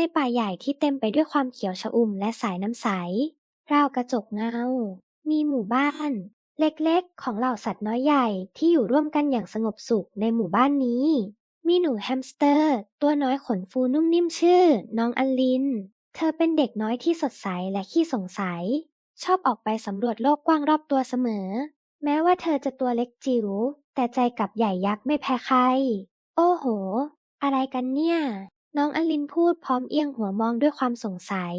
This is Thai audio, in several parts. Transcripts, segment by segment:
ในป่าใหญ่ที่เต็มไปด้วยความเขียวชอุ่มและสายน้ำใส ราวกระจกเงา มีหมู่บ้าน เล็กๆ ของเหล่าสัตว์น้อยใหญ่ที่อยู่ร่วมกันอย่างสงบสุขในหมู่บ้านนี้ มีหนูแฮมสเตอร์ ตัวน้อยขนฟูนุ่มนิ่มชื่อ น้องอลิน เธอเป็นเด็กน้อยที่สดใสและขี้สงสัย ชอบออกไปสำรวจโลกกว้างรอบตัวเสมอ แม้ว่าเธอจะตัวเล็กจิ๋วแต่ใจกลับใหญ่ยักษ์ไม่แพ้ใคร โอ้โห อะไรกันเนี่ย น้องอลินพูดพร้อมเอียงหัวมองด้วยความสงสัย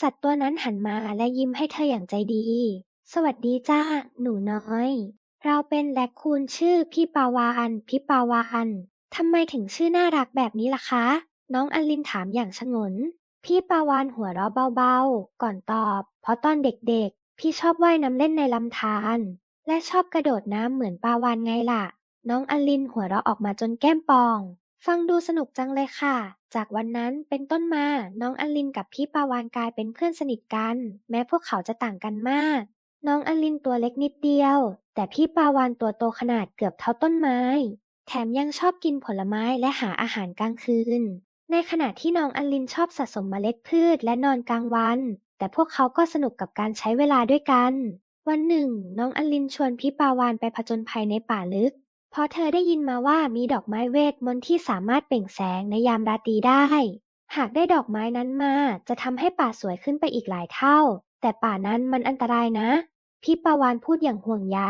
สัตว์ตัวนั้นหันมาและยิ้มให้เธออย่างใจดี สวัสดีจ้า หนูน้อย เราเป็นแรคคูนชื่อพี่ปาวานพี่ปาวานทำไมถึงชื่อน่ารักแบบนี้ล่ะคะ น้องอลินถามอย่างชงน พี่ปาวานหัวเราะเบาๆ ก่อนตอบ เพราะตอนเด็กๆ พี่ชอบว่ายน้ำเล่นในลำธารและชอบกระโดดน้ำเหมือนปาวานไงล่ะ น้องอลินหัวเราะออกมาจนแก้มปอง ฟังดูสนุกจังเลยค่ะ จากวันนั้นเป็นต้นมา น้องอลินกับพี่ปาวานกลายเป็นเพื่อนสนิทกัน แม้พวกเขาจะต่างกันมาก น้องอลินตัวเล็กนิดเดียว แต่พี่ปาวานตัวโตขนาดเกือบเท่าต้นไม้ แถมยังชอบกินผลไม้และหาอาหารกลางคืน ในขณะที่น้องอลินชอบสะสมเมล็ดพืชและนอนกลางวัน แต่พวกเขาก็สนุกกับการใช้เวลาด้วยกัน วันหนึ่ง น้องอลินชวนพี่ปาวานไปผจญภัยในป่าลึก เพราะเธอได้ยินมาว่ามีดอกไม้เวทมนต์ที่สามารถเปล่งแสงในยามราตรีได้ หากได้ดอกไม้นั้นมาจะทำให้ป่าสวยขึ้นไปอีกหลายเท่า แต่ป่านั้นมันอันตรายนะ พี่ปาวานพูดอย่างห่วงใย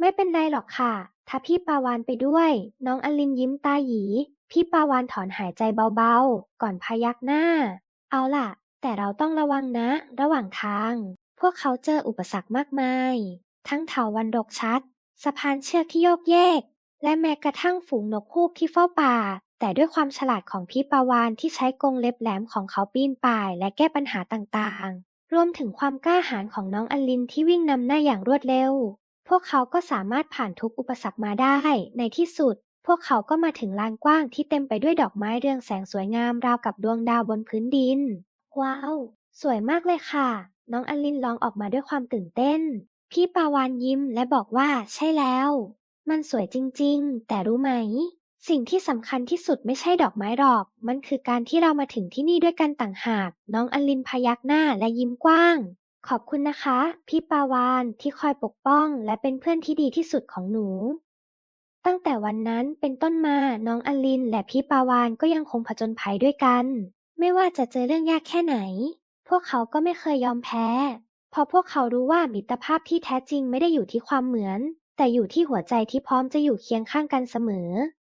ไม่เป็นไรหรอกค่ะ ถ้าพี่ปาวานไปด้วย น้องอลินยิ้มตาหยี พี่ปาวานถอนหายใจเบาๆ ก่อนพยักหน้า เอาล่ะ แต่เราต้องระวังนะ ระหว่างทาง พวกเขาเจออุปสรรคมากมาย ทั้งเถาวันรกชัด สะพานเชือกที่โยกเยก และแม้กระทั่งฝูงนกฮูกที่เฝ้าป่า แต่ด้วยความฉลาดของพี่ปาวานที่ใช้กรงเล็บแหลมของเขาปีนป่าย และแก้ปัญหาต่างๆ รวมถึงความกล้าหาญของน้องอลินที่วิ่งนำหน้าอย่างรวดเร็ว พวกเขาก็สามารถผ่านทุกอุปสรรคมาได้ ในที่สุด พวกเขาก็มาถึงลานกว้างที่เต็มไปด้วยดอกไม้เรืองแสงสวยงามราวกับดวงดาวบนพื้นดิน ว้าว สวยมากเลยค่ะ น้องอลินร้องออกมาด้วยความตื่นเต้น พี่ปาวานยิ้มและบอกว่า ใช่แล้ว มันสวยจริงๆ แต่รู้ไหม สิ่งที่สำคัญที่สุดไม่ใช่ดอกไม้หรอก มันคือการที่เรามาถึงที่นี่ด้วยกันต่างหาก น้องอลินพยักหน้าและยิ้มกว้าง ขอบคุณนะคะ พี่ปาวานที่คอยปกป้องและเป็นเพื่อนที่ดีที่สุดของหนู ตั้งแต่วันนั้นเป็นต้นมาน้องอลินและพี่ปาวานก็ยังคงผจญภัยด้วยกัน ไม่ว่าจะเจอเรื่องยากแค่ไหน พวกเขาก็ไม่เคยยอมแพ้ ราะพวกเขารู้ว่ามิตรภาพที่แท้จริงไม่ได้อยู่ที่ความเหมือน แต่อยู่ที่หัวใจที่พร้อมจะอยู่เคียงข้างกันเสมอ